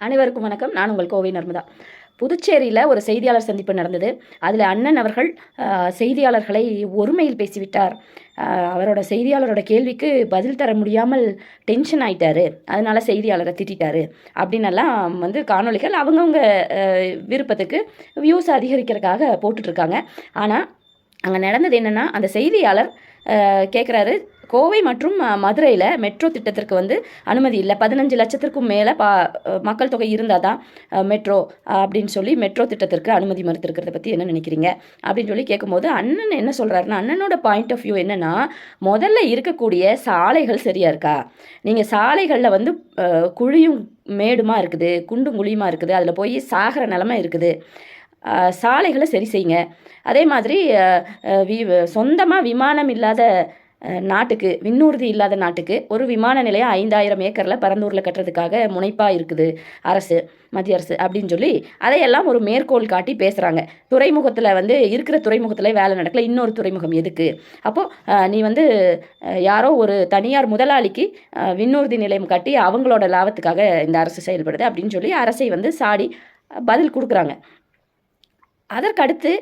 அனைவருக்கும் வணக்கம். நான் உங்கள் கோவை நர்மதா. புதுச்சேரியில் ஒரு செய்தியாளர் சந்திப்பு நடந்தது. அதில் அண்ணன் அவர்கள் செய்தியாளர்களை ஒருமையில் பேசிவிட்டார். அவரோட செய்தியாளரோட கேள்விக்கு பதில் தர முடியாமல் டென்ஷன் ஆயிட்டாரு. அதனால செய்தியாளரை திட்டாரு அப்படின்னெல்லாம் வந்து காணொளிகள் அவங்கவுங்க விருப்பத்துக்கு வியூஸ் அதிகரிக்கிறதுக்காக போட்டுட்ருக்காங்க. ஆனால் அங்கே நடந்தது என்னென்னா அந்த செய்தியாளர் கேட்குறாரு கோவை மற்றும் மதுரையில் மெட்ரோ திட்டத்திற்கு வந்து அனுமதி இல்லை. பதினஞ்சு லட்சத்திற்கும் மேலே பா மக்கள் தொகை இருந்தால் தான் மெட்ரோ அப்படின்னு சொல்லி மெட்ரோ திட்டத்திற்கு அனுமதி மறுத்திருக்கிறத பற்றி என்ன நினைக்கிறீங்க? அப்படின்னு சொல்லி கேட்கும்போது அண்ணன் என்ன சொல்கிறாருன்னா அண்ணனோட பாயிண்ட் ஆஃப் வியூ என்னென்னா முதல்ல இருக்கக்கூடிய சாலைகள் சரியாக இருக்கா? நீங்கள் சாலைகளில் வந்து குழியும் மேடுமா இருக்குது குண்டும் குழியுமா இருக்குது அதில் போய் சாகிற நிலமை இருக்குது. சாலைகளை சரி செய்யுங்க. அதே மாதிரி வி சொந்தமாக விமானம் இல்லாத நாட்டுக்கு விண்ணூர்தி இல்லாத நாட்டுக்கு ஒரு விமான நிலையம் ஐந்தாயிரம் ஏக்கரில் பரந்தூரில் கட்டுறதுக்காக முனைப்பாக இருக்குது அரசு மத்திய அரசு அப்படின்னு சொல்லி அதையெல்லாம் ஒரு மேற்கோள் காட்டி பேசுகிறாங்க துறைமுகத்தில் வந்து இருக்கிற துறைமுகத்தில் வேலை நடக்கல இன்னொரு துறைமுகம் எதுக்கு? அப்போது நீ வந்து யாரோ ஒரு தனியார் முதலாளிக்கு விண்ணூர்தி நிலையம் கட்டி அவங்களோட லாபத்துக்காக இந்த அரசு செயல்படுது அப்படின்னு சொல்லி அரசை வந்து சாடி பதில் கொடுக்குறாங்க. அதற்கடுத்து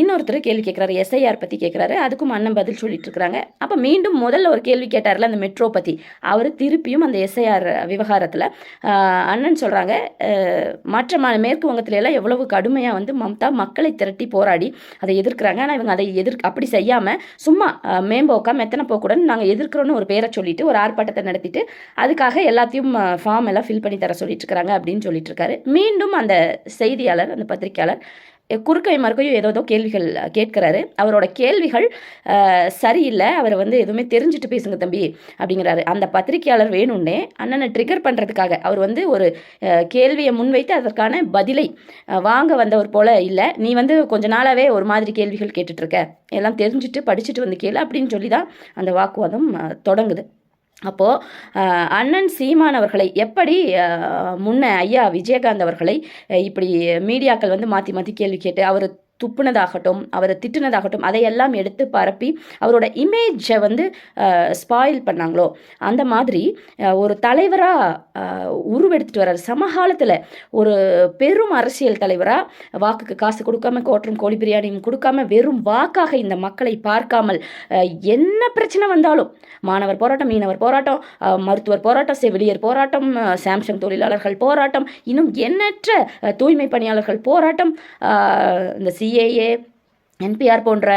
இன்னொருத்தர் கேள்வி கேட்குறாரு எஸ்ஐஆர் பற்றி கேட்குறாரு. அதுக்கும் அண்ணன் பதில் சொல்லிட்டு இருக்கிறாங்க. அப்போ மீண்டும் முதல்ல ஒரு கேள்வி கேட்டார்ல அந்த மெட்ரோ பற்றி அவர் திருப்பியும் அந்த எஸ்ஐஆர் விவகாரத்தில் அண்ணன் சொல்கிறாங்க மற்ற மா மேற்கு வங்கத்திலெல்லாம் எவ்வளவு கடுமையாக வந்து மம்தா மக்களை திரட்டி போராடி அதை எதிர்க்கிறாங்க. ஆனால் இவங்க அதை எதிர் அப்படி செய்யாமல் சும்மா மேம்போக்கா மெத்தனை போக்குடன் நாங்கள் எதிர்க்கிறோன்னு ஒரு பேரை சொல்லிட்டு ஒரு ஆர்ப்பாட்டத்தை நடத்திட்டு அதுக்காக எல்லாத்தையும் ஃபார்ம் எல்லாம் ஃபில் பண்ணி தர சொல்லிட்டு இருக்கிறாங்க அப்படின்னு சொல்லிட்டு இருக்காரு. மீண்டும் அந்த செய்தியாளர் அந்த பத்திரிக்கையாளர் குறுக்கை மறுக்கையும் ஏதோ ஏதோ கேள்விகள் கேட்கிறாரு. அவரோட கேள்விகள் சரியில்லை. அவர் வந்து எதுவுமே தெரிஞ்சுட்டு பேசுங்க தம்பி அப்படிங்கிறாரு. அந்த பத்திரிக்கையாளர் வேணும்னே அண்ணனை ட்ரிகர் பண்ணுறதுக்காக அவர் வந்து ஒரு கேள்வியை முன்வைத்து அதற்கான பதிலை வாங்க வந்தவர் போல இல்லை. நீ வந்து கொஞ்ச நாளாகவே ஒரு மாதிரி கேள்விகள் கேட்டுட்ருக்க எல்லாம் தெரிஞ்சுட்டு படிச்சுட்டு வந்து கேளு அப்படின்னு சொல்லி தான் அந்த வாக்குவாதம் தொடங்குது. அப்போது அண்ணன் சீமான் அவர்களை எப்படி முன்ன ஐயா விஜயகாந்த் அவர்களை இப்படி மீடியாக்கள் வந்து மாற்றி மாற்றி கேள்வி கேட்டு அவர் துப்புனதாகட்டும் அவரை திட்டுனதாகட்டும் அதையெல்லாம் எடுத்து பரப்பி அவரோட இமேஜை வந்து ஸ்பாயில் பண்ணாங்களோ? அந்த மாதிரி ஒரு தலைவராக உருவெடுத்துட்டு வர்றார். சமகாலத்தில் ஒரு பெரும் அரசியல் தலைவராக வாக்குக்கு காசு கொடுக்காம கோட்டரும் கோழி பிரியாணியும் கொடுக்காம வெறும் வாக்காக இந்த மக்களை பார்க்காமல் என்ன பிரச்சனை வந்தாலும் மாணவர் போராட்டம் மீனவர் போராட்டம் மருத்துவர் போராட்டம் செவிலியர் போராட்டம் சாம்சங் தொழிலாளர்கள் போராட்டம் இன்னும் எண்ணற்ற தூய்மை பணியாளர்கள் போராட்டம் இந்த இந்த দিয়ে என்பிஆர் போன்ற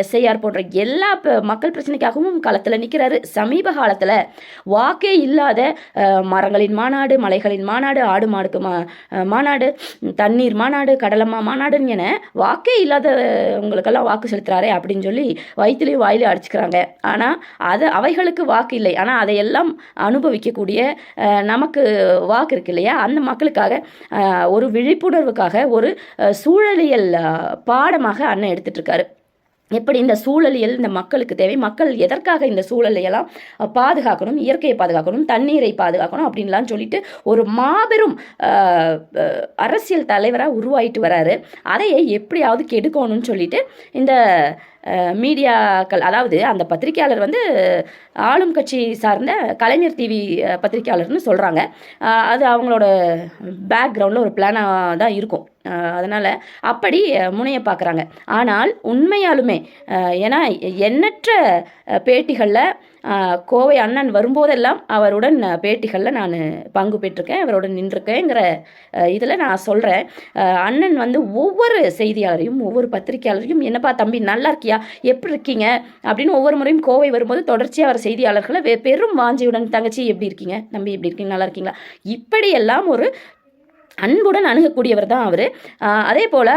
எஸ்ஐஆர் போன்ற எல்லா மக்கள் பிரச்சனைக்காகவும் களத்தில் நிற்கிறாரு சமீப காலத்தில் வாக்கே இல்லாத மரங்களின் மாநாடு மலைகளின் மாநாடு ஆடு மாடுக்கு மா மாநாடு தண்ணீர் மாநாடு கடலம்மா மாநாடுன்னு என வாக்கே இல்லாதவங்களுக்கெல்லாம் வாக்கு செலுத்துறாரே அப்படின்னு சொல்லி வயிற்றுலையும் வாயிலையும் அடிச்சுக்கிறாங்க. ஆனால் அது அவைகளுக்கு வாக்கு இல்லை. ஆனால் அதையெல்லாம் அனுபவிக்கக்கூடிய நமக்கு வாக்கு இருக்கு இல்லையா? அந்த மக்களுக்காக ஒரு விழிப்புணர்வுக்காக ஒரு சூழலியல் பாடமாக அண்ணன் எடுத்துட்டு இருக்காரு எப்படி இந்த சூழலியல் இந்த மக்களுக்கு தேவை மக்கள் எதற்காக இந்த சூழலையெல்லாம் பாதுகாக்கணும் இயற்கையை பாதுகாக்கணும் தண்ணீரை பாதுகாக்கணும் அப்படின்லாம் சொல்லிட்டு ஒரு மாபெரும் அரசியல் தலைவராக உருவாயிட்டு வராரு. அதையே எப்படியாவது கெடுக்கணும்னு சொல்லிட்டு இந்த மீடியாக்கள் அதாவது அந்த பத்திரிக்கையாளர் வந்து ஆளும் கட்சி சார்ந்த கலைஞர் டிவி பத்திரிக்கையாளர்னு சொல்கிறாங்க அது அவங்களோட பேக்ரவுண்டில் ஒரு பிளானாக தான் இருக்கும். அதனால் அப்படி முனையை முனைய பார்க்குறாங்க ஆனால் உண்மையாலுமே ஏன்னா எண்ணற்ற பேட்டிகளில் கோவை அண்ணன் வரும்போதெல்லாம் அவருடன் பேட்டிகளில் நான் பங்கு பெற்றிருக்கேன். அவருடன் நின்றுருக்கேங்கிற இதில் நான் சொல்கிறேன் அண்ணன் வந்து ஒவ்வொரு செய்தியாளரையும் ஒவ்வொரு பத்திரிக்கையாளரையும் என்னப்பா தம்பி நல்லா இருக்கியா எப்படி இருக்கீங்க? அப்படின்னு ஒவ்வொரு முறையும் கோவை வரும்போது தொடர்ச்சியாக வர செய்தியாளர்களை வெ- பெரும் வாஞ்சியுடன் தங்கச்சி எப்படி இருக்கீங்க? தம்பி எப்படி இருக்கீங்க? நல்லா இருக்கீங்களா இப்படியெல்லாம் ஒரு அன்புடன் அணுகக்கூடியவர் தான் அவர். அதே போல்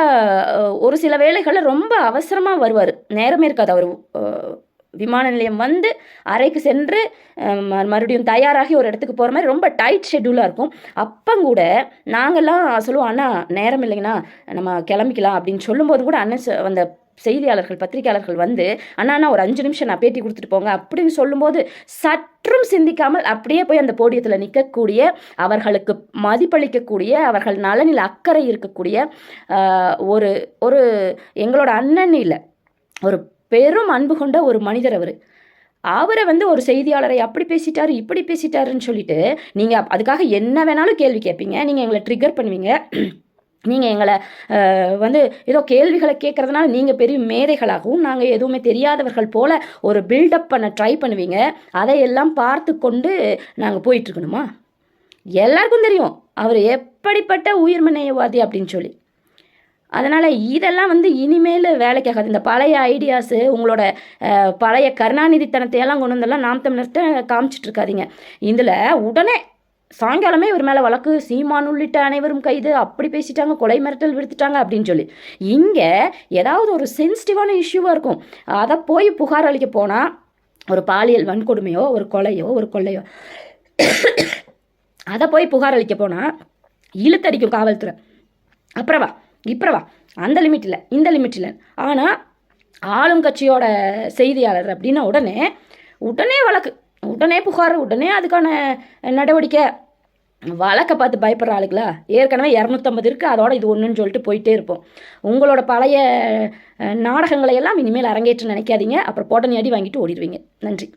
ஒரு சில வேலைகளில் ரொம்ப அவசரமாக வருவார். நேரமே இருக்காது அவர் விமான நிலையம் வந்து அறைக்கு சென்று மறுபடியும் தயாராகி ஒரு இடத்துக்கு போகிற மாதிரி ரொம்ப டைட் ஷெட்யூலாக இருக்கும். அப்பங்கூட நாங்கள்லாம் சொல்லுவோம் அண்ணா நேரம் இல்லைங்கண்ணா நம்ம கிளம்பிக்கலாம். அப்படின்னு சொல்லும்போது கூட அண்ணன் அந்த செய்தியாளர்கள் பத்திரிகையாளர்கள் வந்து அண்ணா அண்ணா ஒரு அஞ்சு நிமிஷம் நான் பேட்டி கொடுத்துட்டு போங்க. அப்படின்னு சொல்லும்போது சற்றும் சிந்திக்காமல் அப்படியே போய் அந்த போடியத்தில் நிற்கக்கூடிய அவர்களுக்கு மதிப்பளிக்கக்கூடிய அவர்கள் நலனில் அக்கறை இருக்கக்கூடிய ஒரு ஒரு எங்களோட அண்ணன் இல்லை ஒரு பெரும் அன்பு கொண்ட ஒரு மனிதர் அவர். அவரை வந்து ஒரு செய்தியாளரை அப்படி பேசிட்டாரு இப்படி பேசிட்டாருன்னு சொல்லிட்டு நீங்கள் அதுக்காக என்ன வேணாலும் கேள்வி கேட்பீங்க. நீங்கள் எங்களை ட்ரிகர் பண்ணுவீங்க. நீங்கள் எங்களை வந்து ஏதோ கேள்விகளை கேட்குறதுனால நீங்கள் பெரிய மேதைகளாகவும் நாங்கள் எதுவுமே தெரியாதவர்கள் போல் ஒரு பில்டப் பண்ண ட்ரை பண்ணுவீங்க. அதையெல்லாம் பார்த்து கொண்டு நாங்கள் போயிட்டுருக்கணுமா எல்லாருக்கும் தெரியும். அவர் எப்படிப்பட்ட உயிர்மனையவாதி அப்படின்னு சொல்லி. அதனால் இதெல்லாம் வந்து இனிமேல் வேலைக்கு ஆகாது இந்த பழைய ஐடியாஸு உங்களோட பழைய கருணாநிதித்தனத்தையெல்லாம் கொண்டு வந்தெல்லாம் நாம் தமிழர்கிட்ட காமிச்சிட்ருக்காதீங்க. இதில் உடனே சாயங்காலமே இவர் மேலே வழக்கு சீமான் உள்ளிட்ட அனைவரும் கைது அப்படி பேசிட்டாங்க கொலை மிரட்டல் விடுத்துட்டாங்க அப்படின்னு சொல்லி. இங்கே ஏதாவது ஒரு சென்சிட்டிவான இஷ்யூவாக இருக்கும். அதை போய் புகார் அளிக்க போனால் ஒரு பாலியல் வன்கொடுமையோ ஒரு கொலையோ ஒரு கொள்ளையோ அதை போய் புகார் அளிக்க போனால் இழுத்தடிக்கும் காவல்துறை. அப்புறமா வா அந்த லிமிட் இல்லை இந்த லிமிட் இல்லை. ஆனால் ஆளும் கட்சியோட செய்தியாளர் அப்படின்னா உடனே உடனே வழக்கு. உடனே புகார் உடனே அதுக்கான நடவடிக்கை. வழக்கை பார்த்து பயப்படுற ஆளுங்களா ஏற்கனவே இரநூத்தம்பது இருக்குது அதோட இது ஒன்றுன்னு சொல்லிட்டு போயிட்டே இருப்போம். உங்களோட பழைய நாடகங்களை எல்லாம் இனிமேல் அரங்கேற்று நினைக்காதீங்க. அப்புறம் போட்டனி அடி வாங்கிட்டு ஓடிடுவீங்க. நன்றி.